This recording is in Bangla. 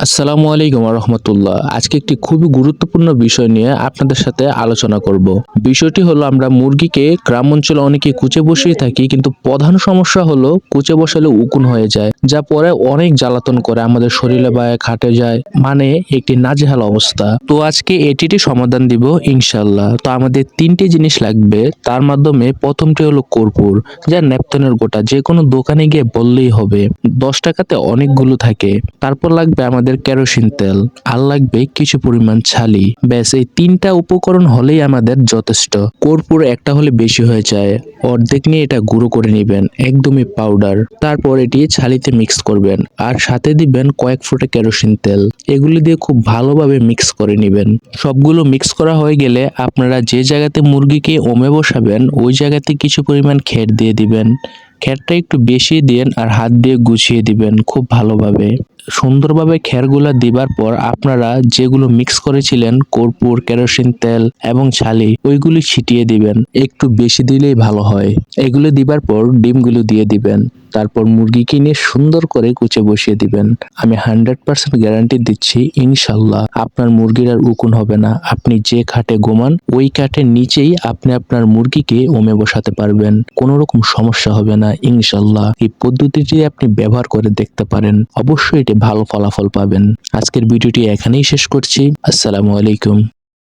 আসসালামু আলাইকুম রহমতুল্লাহ আজকে একটি খুবই গুরুত্বপূর্ণ বিষয় নিয়ে আপনাদের সাথে আলোচনা করব। বিষয়টি হলো, আমরা মুরগিকে গ্রাম অঞ্চলে অনেকে কুচে বসিয়ে থাকি, কিন্তু প্রধান সমস্যা হলো, কুচে বসালে উকুন হয়ে যায়, যা পরে অনেক জ্বালাতন করে, আমাদের শরীরে বা খাটে যায় মানে একটি নাজেহাল অবস্থা। তো আজকে এটিরই সমাধান দিব ইনশাল্লাহ তো আমাদের তিনটি জিনিস লাগবে, তার মাধ্যমে প্রথমটি হলো কর্পূর, যা ন্যাপথনের গোটা যে কোনো দোকানে গিয়ে বললেই হবে। দশ টাকাতে অনেকগুলো থাকে। তারপর লাগবে আমাদের কেরোসিন তেল। আর লাগবে কিছু পরিমাণ ছালি। ব্যাস, এই তিনটা উপকরণ হলেই আমাদের যথেষ্ট। কর্পূর একটা হলে বেশি হয়ে যায়। অর্ধেক নিয়ে এটা গুঁড়ো করে নেবেন, একদমই পাউডার তারপর এটি ছালিতে মিক্স করবেন। আর সাথে দিবেন কয়েক ফোঁটা কেরোসিন তেল। এগুলি দিয়ে খুব ভালোভাবে মিক্স করে নেবেন। সবগুলো মিক্স করা হয়ে গেলে আপনারা যে জায়গাতে মুরগিকে ওমে বসাবেন, ওই জায়গাতে কিছু পরিমাণ খের দিয়ে দিবেন। খেরটা একটু বেশি দিন আর হাত দিয়ে গুছিয়ে দিবেন খুব ভালোভাবে। সুন্দরভাবে খেরগুলা দিবার পর আপনারা যেগুলো মিক্স করেছিলেন, কর্পূর, কেরোসিন তেল এবং ছালি, ওইগুলি ছিটিয়ে দিবেন। একটু বেশি দিলেই ভালো হয়। এগুলো দিবার পর ডিমগুলো দিয়ে দিবেন। তারপর মুরগি কিনে সুন্দর করে কুচে বসিয়ে দিবেন। আমি হান্ড্রেড পার্সেন্ট গ্যারান্টি দিচ্ছি, ইনশাল্লাহ আপনার মুরগির আর উকুন হবে না। আপনি যে খাটে ঘুমান, ওই কাঠের নিচেই আপনি আপনার মুরগিকে ওমে বসাতে পারবেন। কোনো রকম সমস্যা হবে না, ইনশাল্লাহ। এই পদ্ধতিটি আপনি ব্যবহার করে দেখতে পারেন। অবশ্যই এটি ভালো ফলাফল পাবেন। আজকের ভিডিওটি এখানেই শেষ করছি। আসসালামু আলাইকুম।